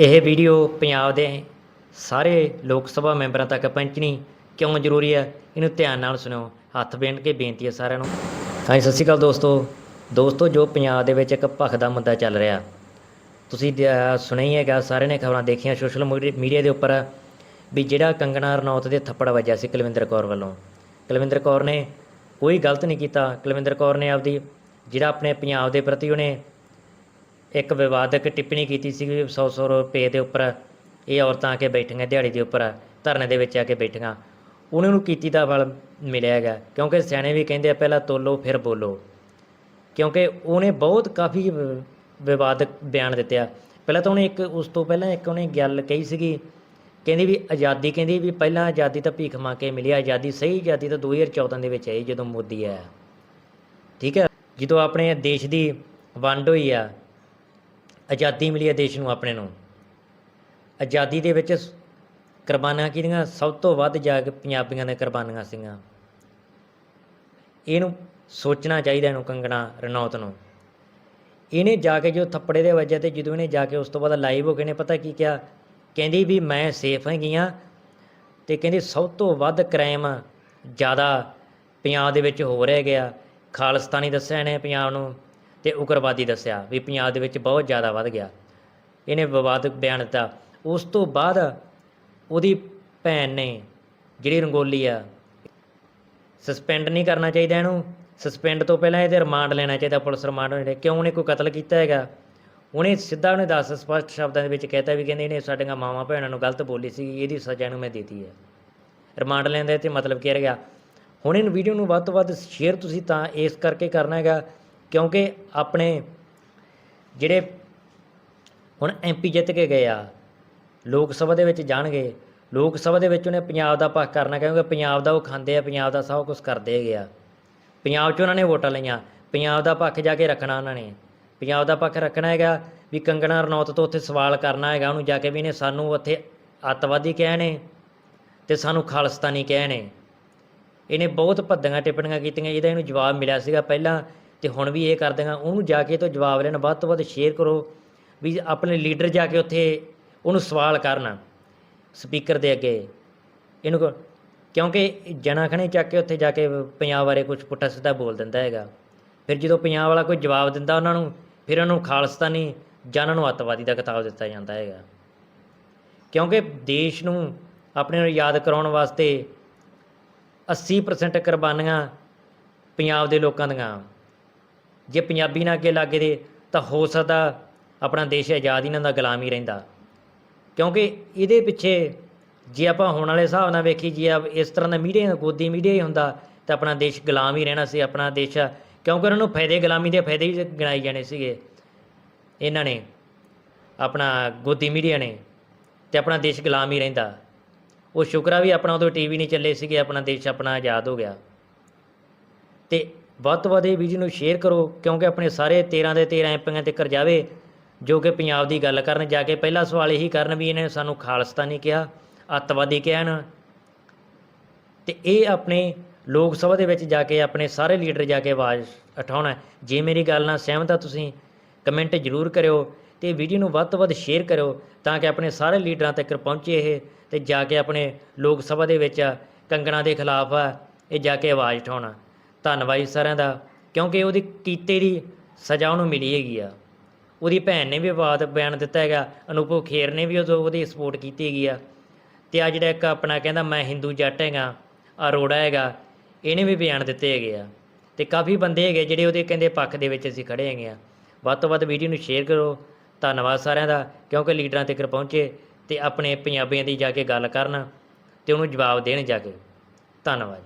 ਇਹ ਵੀਡੀਓ ਪੰਜਾਬ ਦੇ ਸਾਰੇ ਲੋਕ ਸਭਾ ਮੈਂਬਰਾਂ ਤੱਕ ਪਹੁੰਚਣੀ ਕਿਉਂ ਜ਼ਰੂਰੀ ਹੈ? ਇਹਨੂੰ ਧਿਆਨ ਨਾਲ ਸੁਣਿਓ। ਹੱਥ ਬੰਨ੍ਹ ਕੇ ਬੇਨਤੀ ਹੈ ਸਾਰਿਆਂ ਨੂੰ। ਹਾਂਜੀ, ਸਤਿ ਸ਼੍ਰੀ ਅਕਾਲ ਦੋਸਤੋ। ਦੋਸਤੋ, ਜੋ ਪੰਜਾਬ ਦੇ ਵਿੱਚ ਇੱਕ ਭਖ ਦਾ ਮੁੱਦਾ ਚੱਲ ਰਿਹਾ। ਤੁਸੀਂ ਦ- ਅਹ, ਸੁਣਿਆ ਹੀ ਹੈਗਾ, ਸਾਰਿਆਂ ਨੇ ਖਬਰਾਂ ਦੇਖੀਆਂ ਸੋਸ਼ਲ ਮੀਡੀਆ ਦੇ ਉੱਪਰ ਵੀ ਜਿਹੜਾ ਕੰਗਣਾ ਰਣੌਤ ਦੇ ਥੱਪੜ ਵੱਜਿਆ ਸੀ ਕੁਲਵਿੰਦਰ ਕੌਰ ਵੱਲੋਂ। ਕੁਲਵਿੰਦਰ ਕੌਰ ਨੇ ਕੋਈ ਗਲਤ ਨਹੀਂ ਕੀਤਾ। ਕੁਲਵਿੰਦਰ ਕੌਰ ਨੇ ਆਪਦੀ, ਜਿਹੜਾ ਆਪਣੇ ਪੰਜਾਬ ਦੇ ਪ੍ਰਤੀ ਉਹਨੇ ਇੱਕ ਵਿਵਾਦਕ ਟਿੱਪਣੀ ਕੀਤੀ ਸੀ 100 100 ਰੁਪਏ ਦੇ ਉੱਪਰ ਇਹ ਔਰਤਾਂ ਆ ਕੇ ਬੈਠੀਆਂ, ਦਿਹਾੜੀ ਦੇ ਉੱਪਰ, ਧਰਨੇ ਦੇ ਵਿੱਚ ਆ ਕੇ ਬੈਠੀਆਂ। ਉਹਨਾਂ ਨੂੰ ਕੀਤੀ ਦਾ ਫਲ ਮਿਲਿਆ ਹੈਗਾ, ਕਿਉਂਕਿ ਸਿਆਣੇ ਵੀ ਕਹਿੰਦੇ ਆ, ਪਹਿਲਾਂ ਤੋਲੋ, ਫਿਰ ਬੋਲੋ। ਕਿਉਂਕਿ ਉਹਨੇ ਬਹੁਤ ਕਾਫੀ ਵਿਵਾਦਕ ਬਿਆਨ ਦਿੱਤੇ ਆ। ਪਹਿਲਾਂ ਤਾਂ ਉਹਨੇ ਇੱਕ, ਉਸ ਤੋਂ ਪਹਿਲਾਂ ਇੱਕ ਉਹਨੇ ਗੱਲ ਕਹੀ ਸੀਗੀ, ਕਹਿੰਦੀ ਵੀ ਆਜ਼ਾਦੀ, ਕਹਿੰਦੀ ਵੀ ਪਹਿਲਾਂ ਆਜ਼ਾਦੀ ਤਾਂ ਭੀਖ ਮੰਗ ਕੇ ਮਿਲੀ ਆਜ਼ਾਦੀ ਸਹੀ, ਆਜ਼ਾਦੀ ਤਾਂ 2014 ਦੇ ਵਿੱਚ ਆਈ ਜਦੋਂ ਮੋਦੀ ਆਇਆ। ਠੀਕ ਹੈ? ਜਦੋਂ ਆਪਣੇ ਦੇਸ਼ ਦੀ ਵੰਡ ਹੋਈ ਆ ਆਜ਼ਾਦੀ ਮਿਲੀ ਹੈ ਦੇਸ਼ ਨੂੰ ਆਪਣੇ ਨੂੰ। ਆਜ਼ਾਦੀ ਦੇ ਵਿੱਚ ਸ- ਕੁਰਬਾਨੀਆਂ ਕਿਹਦੀਆਂ? ਸਭ ਤੋਂ ਵੱਧ ਜਾ ਕੇ ਪੰਜਾਬੀਆਂ ਦੀਆਂ ਕੁਰਬਾਨੀਆਂ ਸੀਗੀਆਂ। ਇਹਨੂੰ ਸੋਚਣਾ ਚਾਹੀਦਾ, ਇਹਨੂੰ ਕੰਗਣਾ ਰਣੌਤ ਨੂੰ। ਇਹਨੇ ਜਾ ਕੇ ਜੋ ਥੱਪੜੇ ਦੇ ਵਜ੍ਹਾ ਤੇ ਜਦੋਂ ਇਹਨੇ ਜਾ ਕੇ ਉਸ ਤੋਂ ਬਾਅਦ ਲਾਈਵ ਹੋ ਕੇ ਨੇ ਪਤਾ ਕੀ ਕਿਹਾ? ਕਹਿੰਦੀ ਵੀ ਮੈਂ ਸੇਫ ਹੈਗੀ ਆ ਤੇ ਕਹਿੰਦੀ ਸਭ ਤੋਂ ਵੱਧ ਕ੍ਰਾਈਮ ਜ਼ਿਆਦਾ ਪੰਜਾਬ ਦੇ ਵਿੱਚ ਹੋ ਰਿਹਾ ਗਿਆ। ਖਾਲਿਸਤਾਨੀ ਦੱਸਿਆ ਨੇ ਪੰਜਾਬ ਨੂੰ। ਤੇ ਉਗਰਵਾਦੀ ਦੱਸਿਆ ਵੀ ਪੰਜਾਬ ਦੇ ਵਿੱਚ ਬਹੁਤ ਜ਼ਿਆਦਾ ਵੱਧ ਗਿਆ। ਇਹਨੇ ਵਿਵਾਦਕ ਬਿਆਨ ਦਿੱਤਾ। ਉਸ ਤੋਂ ਬਾਅਦ ਉਹਦੀ ਭੈਣ ਨੇ ਜਿਹੜੀ ਰੰਗੋਲੀ ਆ ਸਸਪੈਂਡ ਨਹੀਂ ਕਰਨਾ ਚਾਹੀਦਾ ਇਹਨੂੰ। ਸਸਪੈਂਡ ਤੋਂ ਪਹਿਲਾਂ ਇਹਦੇ ਰਿਮਾਂਡ ਲੈਣਾ ਚਾਹੀਦਾ, ਪੁਲਿਸ ਰਿਮਾਂਡ ਹੋਣੇ ਕਿਉਂ ਉਹਨੇ ਕੋਈ ਕਤਲ ਕੀਤਾ ਹੈਗਾ? ਉਹਨੇ ਸਿੱਧਾ ਉਹਨੇ ਦੱਸ ਸਪਸ਼ਟ ਸ਼ਬਦਾਂ ਦੇ ਵਿੱਚ ਕਹਿਤਾ ਵੀ ਕਹਿੰਦੇ ਇਹਨੇ ਸਾਡੀਆਂ ਮਾਵਾਂ ਭੈਣਾਂ ਨੂੰ ਗਲਤ ਬੋਲੀ ਸੀ, ਇਹਦੀ ਸਜ਼ਾ ਨੂੰ ਮੈਂ ਦੇਤੀ ਹੈ। ਰਿਮਾਂਡ ਲੈਣ ਦਾ ਤੇ ਮਤਲਬ ਕੀ ਰਹਿ ਗਿਆ। ਹੁਣ ਇਹਨ ਵੀਡੀਓ ਨੂੰ ਵੱਧ ਤੋਂ ਵੱਧ ਸ਼ੇਅਰ ਤੁਸੀਂ ਤਾਂ ਇਸ ਕਰਕੇ ਕਰਨਾ ਹੈਗਾ ਕਿਉਂਕਿ ਆਪਣੇ ਜਿਹੜੇ ਹੁਣ ਐਮਪੀ ਜਿੱਤ ਕੇ ਗਏ ਆ, ਲੋਕ ਸਭਾ ਦੇ ਵਿੱਚ ਜਾਣਗੇ, ਲੋਕ ਸਭਾ ਦੇ ਵਿੱਚ ਉਹਨੇ ਪੰਜਾਬ ਦਾ ਪੱਖ ਕਰਨਾ ਕਿਉਂਕਿ ਪੰਜਾਬ ਦਾ ਉਹ ਖਾਂਦੇ ਆ, ਪੰਜਾਬ ਦਾ ਸਭ ਕੁਝ ਕਰਦੇ ਹੈਗੇ ਆ। ਪੰਜਾਬ 'ਚ ਉਹਨਾਂ ਨੇ ਵੋਟਾਂ ਲਈਆਂ, ਪੰਜਾਬ ਦਾ ਪੱਖ ਜਾ ਕੇ ਰੱਖਣਾ ਉਹਨਾਂ ਨੇ। ਪੰਜਾਬ ਦਾ ਪੱਖ ਰੱਖਣਾ ਹੈਗਾ ਵੀ ਕੰਗਣਾ ਰਣੌਤ ਤੋਂ ਉੱਥੇ ਸਵਾਲ ਕਰਨਾ ਹੈਗਾ, ਉਹਨੂੰ ਜਾ ਕੇ ਵੀ ਇਹਨੇ ਸਾਨੂੰ ਉੱਥੇ ਅੱਤਵਾਦੀ ਕਹੇ ਨੇ ਤੇ ਸਾਨੂੰ ਖਾਲਿਸਤਾਨੀ ਕਹੇ ਨੇ। ਇਹਨੇ ਬਹੁਤ ਭੱਦੀਆਂ ਟਿੱਪਣੀਆਂ ਕੀਤੀਆਂ ਜਿਹਦਾ ਇਹਨੂੰ ਜਵਾਬ ਮਿਲਿਆ ਸੀਗਾ ਪਹਿਲਾਂ ਤੇ ਹੁਣ ਵੀ ਇਹ ਕਰਦੇ ਹਾਂ, ਉਹਨੂੰ ਜਾ ਕੇ ਤੋਂ ਜਵਾਬ ਲੈਣ, ਵੱਧ ਤੋਂ ਵੱਧ ਸ਼ੇਅਰ ਕਰੋ ਵੀ ਆਪਣੇ ਲੀਡਰ ਜਾ ਕੇ ਉੱਥੇ ਉਹਨੂੰ ਸਵਾਲ ਕਰਨ ਸਪੀਕਰ ਦੇ ਅੱਗੇ। ਇਹਨੂੰ ਕਹੋ- ਕਿਉਂਕਿ ਜਨਾਖਣੇ ਚੱਕ ਕੇ ਉੱਥੇ ਜਾ ਕੇ ਪੰਜਾਬ ਬਾਰੇ ਕੁਝ ਪੁੱਠਾ ਸਿੱਧਾ ਬੋਲ ਦਿੰਦਾ ਹੈਗਾ। ਫਿਰ ਜਦੋਂ ਪੰਜਾਬ ਵਾਲਾ ਕੋਈ ਜਵਾਬ ਦਿੰਦਾ ਉਹਨਾਂ ਨੂੰ, ਫਿਰ ਉਹਨਾਂ ਨੂੰ ਖਾਲਸਤਾਨੀ ਜਾਂ ਉਹਨਾਂ ਨੂੰ ਅੱਤਵਾਦੀ ਦਾ ਖਿਤਾਬ ਦਿੱਤਾ ਜਾਂਦਾ ਹੈਗਾ। ਕਿਉਂਕਿ ਦੇਸ਼ ਨੂੰ ਆਪਣੇ ਨੂੰ ਯਾਦ ਕਰਾਉਣ ਵਾਸਤੇ 80% ਕੁਰਬਾਨੀਆਂ ਪੰਜਾਬ ਦੇ ਲੋਕਾਂ ਦੀਆਂ। ਜੇ ਪੰਜਾਬੀ ਨਾ ਅੱਗੇ ਲੱਗੇ ਦੇ ਤਾਂ ਹੋ ਸਕਦਾ ਆਪਣਾ ਦੇਸ਼ ਆਜ਼ਾਦ ਇਹਨਾਂ ਦਾ ਗੁਲਾਮ ਹੀ ਰਹਿੰਦਾ। ਕਿਉਂਕਿ ਇਹਦੇ ਪਿੱਛੇ ਜੇ ਆਪਾਂ ਹੁਣ ਵਾਲੇ ਹਿਸਾਬ ਨਾਲ ਵੇਖੀ ਜੇ ਆ ਇਸ ਤਰ੍ਹਾਂ ਦਾ ਮੀਡੀਆ, ਗੋਦੀ ਮੀਡੀਆ ਹੀ ਹੁੰਦਾ, ਤਾਂ ਆਪਣਾ ਦੇਸ਼ ਗੁਲਾਮ ਹੀ ਰਹਿਣਾ ਸੀ, ਆਪਣਾ ਦੇਸ਼ ਕਿਉਂਕਿ ਉਹਨਾਂ ਨੂੰ ਫਾਇਦੇ, ਗੁਲਾਮੀ ਦੇ ਫਾਇਦੇ ਹੀ ਗਿਣਾਈ ਜਾਣੇ ਸੀਗੇ। ਇਹਨਾਂ ਨੇ, ਆਪਣਾ ਗੋਦੀ ਮੀਡੀਆ ਨੇ, ਤੇ ਆਪਣਾ ਦੇਸ਼ ਗੁਲਾਮ ਹੀ ਰਹਿੰਦਾ। ਉਹ ਸ਼ੁਕਰਾ ਵੀ ਆਪਣਾ ਉਦੋਂ ਟੀਵੀ ਨਹੀਂ ਚੱਲੇ ਸੀਗੇ, ਆਪਣਾ ਦੇਸ਼ ਆਪਣਾ ਆਜ਼ਾਦ ਹੋ ਗਿਆ। ਤੇ ਵੱਧ ਤੋਂ ਵੱਧ ਇਹ ਵੀਡੀਓ ਨੂੰ ਸ਼ੇਅਰ ਕਰੋ, ਕਿਉਂਕਿ ਆਪਣੇ ਸਾਰੇ 13 ਦੇ 13 ਐਮਪੀਆਂ ਤੇ ਕਰ ਜਾਵੇ, ਜੋ ਕਿ ਪੰਜਾਬ ਦੀ ਗੱਲ ਕਰਨ ਜਾ ਕੇ ਪਹਿਲਾ ਸਵਾਲ ਇਹੀ ਕਰਨ ਵੀ ਇਹਨੇ ਸਾਨੂੰ ਖਾਲਸਤਾਨੀ ਕਿਹਾ, ਅੱਤਵਾਦੀ ਕਹਿਣ ਤੇ ਇਹ ਆਪਣੇ ਲੋਕ ਸਭਾ ਦੇ ਵਿੱਚ ਜਾ ਕੇ ਆਪਣੇ ਸਾਰੇ ਲੀਡਰ ਜਾ ਕੇ ਆਵਾਜ਼ ਉਠਾਉਣਾ ਜੇ ਮੇਰੀ ਗੱਲ ਨਾਲ ਸਹਿਮਤ ਆ ਤੁਸੀਂ ਕਮੈਂਟ ਜ਼ਰੂਰ ਕਰਿਓ ਤੇ ਵੀਡੀਓ ਨੂੰ ਵੱਧ ਤੋਂ ਵੱਧ ਸ਼ੇਅਰ ਕਰਿਓ ਤਾਂ ਕਿ ਆਪਣੇ ਸਾਰੇ ਲੀਡਰਾਂ ਤੱਕ ਪਹੁੰਚੇ ਇਹ ਤੇ ਜਾ ਕੇ ਆਪਣੇ ਲੋਕ ਸਭਾ ਦੇ ਵਿੱਚ ਕੰਗਣਾ ਦੇ ਖਿਲਾਫ ਇਹ ਜਾ ਕੇ ਆਵਾਜ਼ ਉਠਾਉਣਾ। ਧੰਨਵਾਦ ਜੀ ਸਾਰਿਆਂ ਦਾ, ਕਿਉਂਕਿ ਉਹਦੀ ਕੀਤੇ ਦੀ ਸਜ਼ਾ ਉਹਨੂੰ ਮਿਲੀ ਹੈਗੀ ਆ। ਉਹਦੀ ਭੈਣ ਨੇ ਵੀ ਵਿਵਾਦ ਬਿਆਨ ਦਿੱਤਾ ਹੈਗਾ ਅਨੂਪੋ ਖੇਰ ਨੇ ਵੀ ਉਦੋਂ ਉਹਦੀ ਸਪੋਰਟ ਕੀਤੀ ਹੈਗੀ ਆ। ਤੇ ਆ ਜਿਹੜਾ ਇੱਕ ਆਪਣਾ ਕਹਿੰਦਾ ਮੈਂ ਹਿੰਦੂ ਜੱਟ ਹੈਗਾ ਅਰੋੜਾ ਹੈਗਾ, ਇਹਨੇ ਵੀ ਬਿਆਨ ਦਿੱਤੇ ਹੈਗੇ ਆ। ਤੇ ਕਾਫੀ ਬੰਦੇ ਹੈਗੇ ਜਿਹੜੇ ਉਹਦੇ ਕਹਿੰਦੇ ਪੱਖ ਦੇ ਵਿੱਚ ਅਸੀਂ ਖੜੇ ਹੈਗੇ ਆ। ਵੱਧ ਤੋਂ ਵੱਧ ਵੀਡੀਓ ਨੂੰ ਸ਼ੇਅਰ ਕਰੋ। ਧੰਨਵਾਦ ਸਾਰਿਆਂ ਦਾ, ਕਿਉਂਕਿ ਲੀਡਰਾਂ ਤੱਕ ਪਹੁੰਚੇ ਤੇ ਆਪਣੇ ਪੰਜਾਬੀਆਂ ਦੀ ਜਾ ਕੇ ਗੱਲ ਕਰਨ ਤੇ ਉਹਨੂੰ ਜਵਾਬ ਦੇਣ ਜਾ ਕੇ। ਧੰਨਵਾਦ।